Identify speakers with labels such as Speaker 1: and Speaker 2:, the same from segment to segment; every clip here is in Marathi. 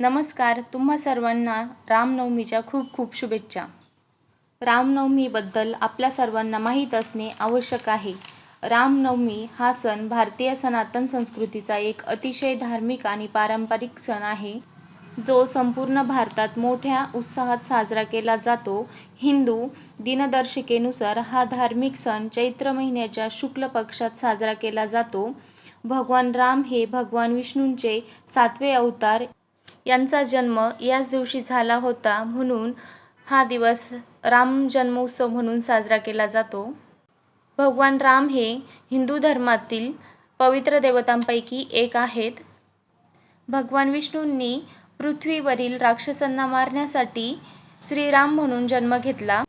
Speaker 1: नमस्कार तुम्हा सर्वांना रामनवमीच्या खूप खूप शुभेच्छा. रामनवमीबद्दल आपल्या सर्वांना माहीत असणे आवश्यक आहे. रामनवमी हा सण भारतीय सनातन संस्कृतीचा एक अतिशय धार्मिक आणि पारंपरिक सण आहे. जो संपूर्ण भारतात मोठ्या उत्साहात साजरा केला जातो. हिंदू दिनदर्शिकेनुसार हा धार्मिक सण चैत्र महिन्याच्या शुक्ल पक्षात साजरा केला जातो. भगवान राम हे भगवान विष्णूंचे सातवे अवतार यांचा जन्म याच दिवशी झाला होता म्हणून हा दिवस राम जन्मोत्सव म्हणून साजरा केला जातो. भगवान राम हे हिंदू धर्मातील पवित्र देवतांपैकी एक आहेत. भगवान विष्णूंनी पृथ्वीवरील राक्षसांना मारण्यासाठी श्रीराम म्हणून जन्म घेतला.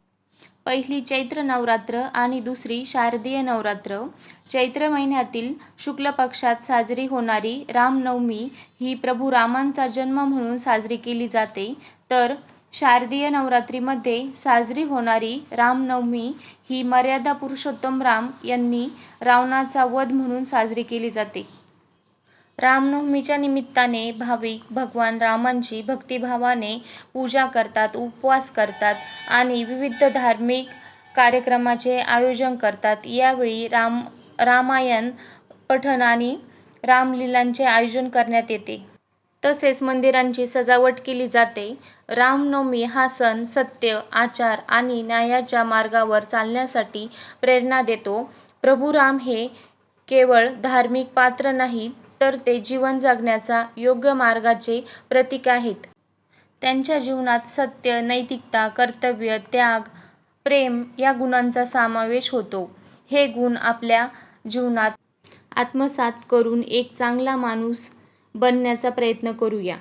Speaker 1: पहिली चैत्र नवरात्र आणि दुसरी शारदीय नवरात्र. चैत्र महिन्यातील शुक्ल पक्षात साजरी होणारी रामनवमी ही प्रभू रामांचा जन्म म्हणून साजरी केली जाते. तर शारदीय नवरात्रीमध्ये साजरी होणारी रामनवमी ही मर्यादा पुरुषोत्तम राम यांनी रावणाचा वध म्हणून साजरी केली जाते. रामनवमीच्या निमित्ताने भाविक भगवान रामांची भक्तिभावाने पूजा करतात उपवास करतात आणि विविध धार्मिक कार्यक्रमाचे आयोजन करतात. यावेळी राम रामायण पठण आणि रामलीलांचे आयोजन करण्यात येते. तसेच मंदिरांची सजावट केली जाते. रामनवमी हा सण सत्य आचार आणि न्यायाच्या मार्गावर चालण्यासाठी प्रेरणा देतो. प्रभू राम हे केवळ धार्मिक पात्र नाहीत तर ते जीवन जगण्याचा योग्य मार्गाचे प्रतीक आहेत. त्यांच्या जीवनात सत्य नैतिकता कर्तव्य त्याग प्रेम या गुणांचा समावेश होतो. हे गुण आपल्या जीवनात आत्मसात करून एक चांगला माणूस बनण्याचा प्रयत्न करूया.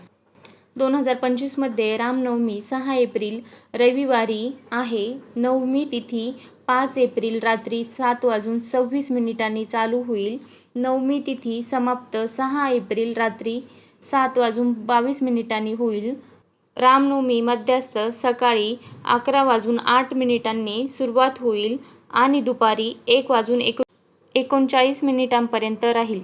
Speaker 1: दोन हजार पंचवीसमध्ये रामनवमी सहा एप्रिल रविवारी आहे. नवमी तिथी पाच एप्रिल रात्री सात वाजून सव्वीस मिनिटांनी चालू होईल. नवमी तिथी समाप्त सहा एप्रिल रात्री सात वाजून बावीस मिनिटांनी होईल. रामनवमी मध्यस्थ सकाळी अकरा वाजून आठ मिनिटांनी सुरुवात होईल आणि दुपारी एक वाजून एको एकोणचाळीस मिनिटांपर्यंत राहील.